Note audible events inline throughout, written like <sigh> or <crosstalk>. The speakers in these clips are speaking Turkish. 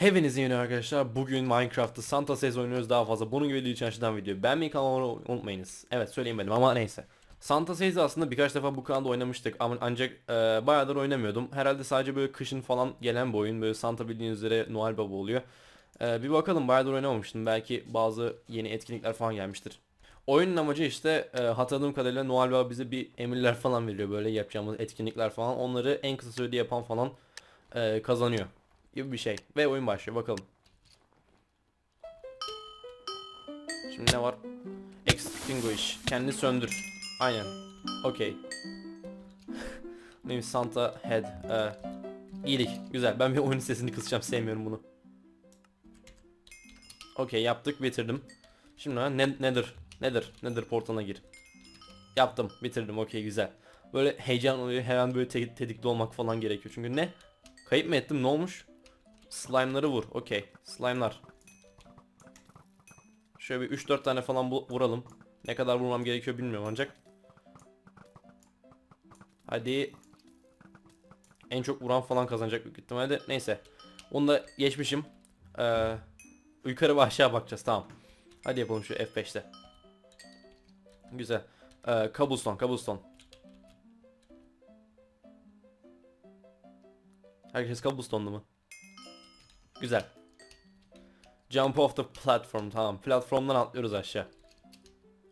Hepinize yeni arkadaşlar. Bugün Minecraft'ta Santa Says oynuyoruz daha fazla. Bunun gibi için aşağıdan video. Beğenmeyi kanalıma unutmayınız. Evet söyleyemedim ama neyse. Santa Says'i aslında birkaç defa bu kanalda oynamıştık ama ancak e, bayağıdır oynamıyordum. Herhalde sadece böyle kışın falan gelen bir oyun. Böyle Santa bildiğiniz üzere Noel Baba oluyor. E, bir bakalım bayağıdır oynamamıştım. Belki bazı yeni etkinlikler falan gelmiştir. Oyunun amacı işte e, hatırladığım kadarıyla Noel Baba bize bir emirler falan veriyor böyle yapacağımız etkinlikler falan. Onları en kısa sürede yapan falan e, kazanıyor gibi bir şey. Ve oyun başlıyor bakalım. Şimdi ne var? Extinguish. Kendini söndür. Aynen. Okey. <laughs> Neymiş Santa Head. Ee, iyilik. Güzel. Ben bir oyunun sesini kısacağım. Sevmiyorum bunu. Okey yaptık. Bitirdim. Şimdi ha, ne, nedir? Nedir? Nedir portalına gir. Yaptım. Bitirdim. Okey güzel. Böyle heyecan oluyor. Her an böyle te- tetikte olmak falan gerekiyor. Çünkü ne? Kayıp mı ettim? Ne olmuş? Slime'ları vur. Okey. Slime'lar. Şöyle bir 3-4 tane falan vuralım. Ne kadar vurmam gerekiyor bilmiyorum ancak. Hadi. En çok vuran falan kazanacak büyük ihtimalle. Neyse. Onu da geçmişim. Ee, yukarı ve aşağı bakacağız tamam. Hadi yapalım şu F5'te. Güzel. Ee, cobblestone, cobblestone. Herkes cobblestone'lu mu? Güzel. Jump off the platform tamam. Platformdan atlıyoruz aşağı.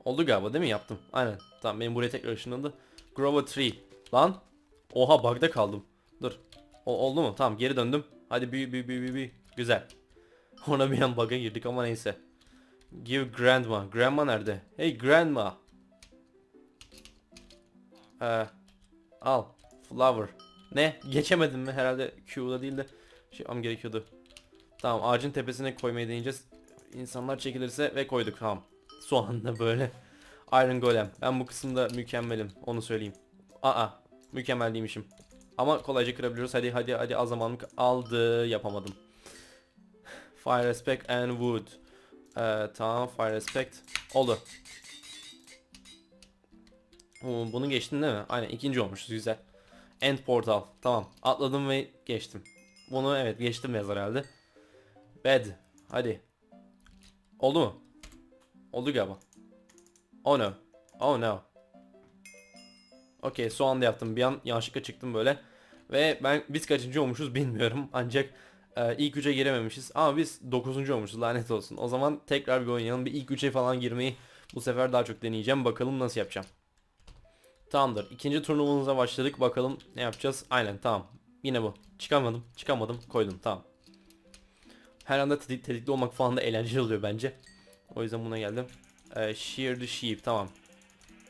Oldu galiba değil mi? Yaptım. Aynen. Tamam benim buraya tekrar ışınlandı. Grow a tree. Lan. Oha bug'da kaldım. Dur. O, oldu mu? Tamam geri döndüm. Hadi büyü büyü büyü büyü. büyü. Güzel. <laughs> Ona bir an bug'a girdik ama neyse. Give grandma. Grandma nerede? Hey grandma. Ee, al. Flower. Ne? Geçemedim mi? Herhalde Q'da değil de şey yapmam gerekiyordu. Tamam ağacın tepesine koymayı deneyeceğiz. İnsanlar çekilirse ve koyduk tamam. Son anda böyle. Iron Golem. Ben bu kısımda mükemmelim. Onu söyleyeyim. Aa mükemmel değilmişim. Ama kolayca kırabiliyoruz. Hadi hadi hadi az zamanım aldı. Yapamadım. Fire respect and wood. Ee, tamam fire respect. Oldu. Oo, bunu geçtin değil mi? Aynen ikinci olmuşuz güzel. End portal. Tamam. Atladım ve geçtim. Bunu evet geçtim yazar herhalde. Bed. Hadi. Oldu mu? Oldu galiba. Oh no. Oh no. Okey son anda yaptım. Bir an yanlışlıkla çıktım böyle. Ve ben biz kaçıncı olmuşuz bilmiyorum. <laughs> Ancak e, ilk üçe girememişiz. Ama biz dokuzuncu olmuşuz lanet olsun. O zaman tekrar bir oynayalım. Bir ilk üçe falan girmeyi bu sefer daha çok deneyeceğim. Bakalım nasıl yapacağım. Tamamdır. İkinci turnuvamıza başladık. Bakalım ne yapacağız. Aynen tamam. Yine bu. Çıkamadım. Çıkamadım. Koydum. Tamam. Her anda tedik, tetikte olmak falan da eğlenceli oluyor bence. O yüzden buna geldim. Ee, shear the sheep. Tamam.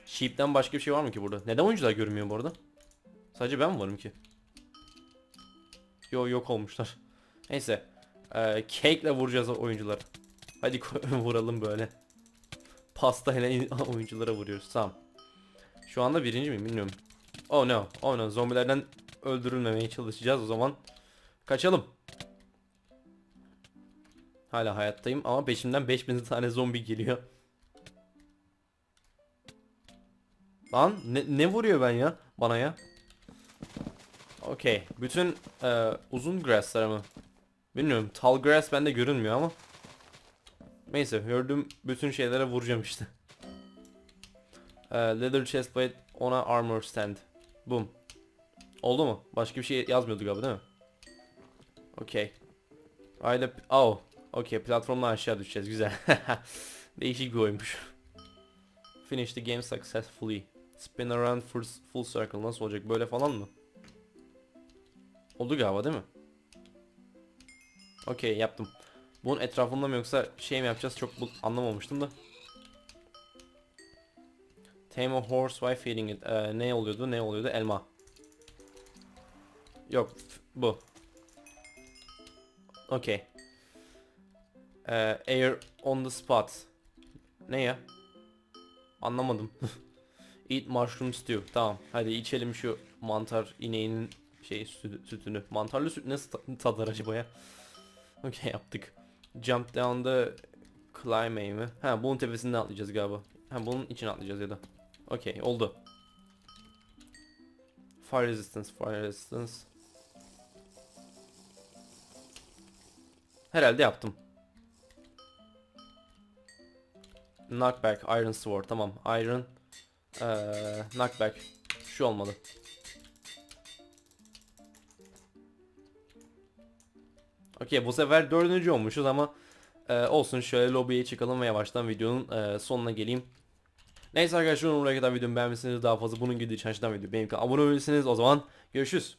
Sheep'ten başka bir şey var mı ki burada? Neden oyuncular görünmüyor bu arada? Sadece ben mi varım ki? Yo yok olmuşlar. Neyse. Ee, cake ile vuracağız oyuncular. Hadi <laughs> vuralım böyle. Pasta ile <laughs> oyunculara vuruyoruz. Tamam. Şu anda birinci miyim bilmiyorum. Oh no. Oh no. Zombilerden öldürülmemeye çalışacağız o zaman. Kaçalım. Hala hayattayım ama peşimden 5000 tane zombi geliyor. Lan ne, ne vuruyor ben ya? Bana ya. Okey. Bütün e, uzun grasslar mı? Bilmiyorum. Tall grass bende görünmüyor ama. Neyse gördüğüm bütün şeylere vuracağım işte. E, leather chestplate ona armor stand. Boom. Oldu mu? Başka bir şey yazmıyordu galiba değil mi? Okey. Ayda oh. Okey platformdan aşağı düşeceğiz güzel. <laughs> Değişik bir oyunmuş. Finish the game successfully. Spin around full, full circle nasıl olacak böyle falan mı? Oldu galiba değil mi? Okey yaptım. Bunun etrafında mı yoksa şey mi yapacağız çok anlamamıştım da. Tame a horse while feeding it. Ee, ne oluyordu ne oluyordu elma. Yok bu. Okey. Ee, air on the spot. Ne ya? Anlamadım. <laughs> Eat mushroom stew. Tamam. Hadi içelim şu mantar ineğinin şey sütü- sütünü. Mantarlı süt nasıl ta- tadar acaba ya? <laughs> Okey yaptık. Jump down the climb mi? Ha bunun tepesinden atlayacağız galiba. Ha bunun içine atlayacağız ya da. Okey oldu. Fire resistance, fire resistance. Herhalde yaptım. Knockback, Iron Sword tamam. Iron eee, Knockback. Şu olmalı. Okey bu sefer dördüncü olmuşuz ama eee, olsun şöyle lobiye çıkalım ve yavaştan videonun eee, sonuna geleyim. Neyse arkadaşlar umarım kadar videomu beğenmişsiniz. Daha fazla bunun gibi çalıştan video benim abone olabilirsiniz. O zaman görüşürüz.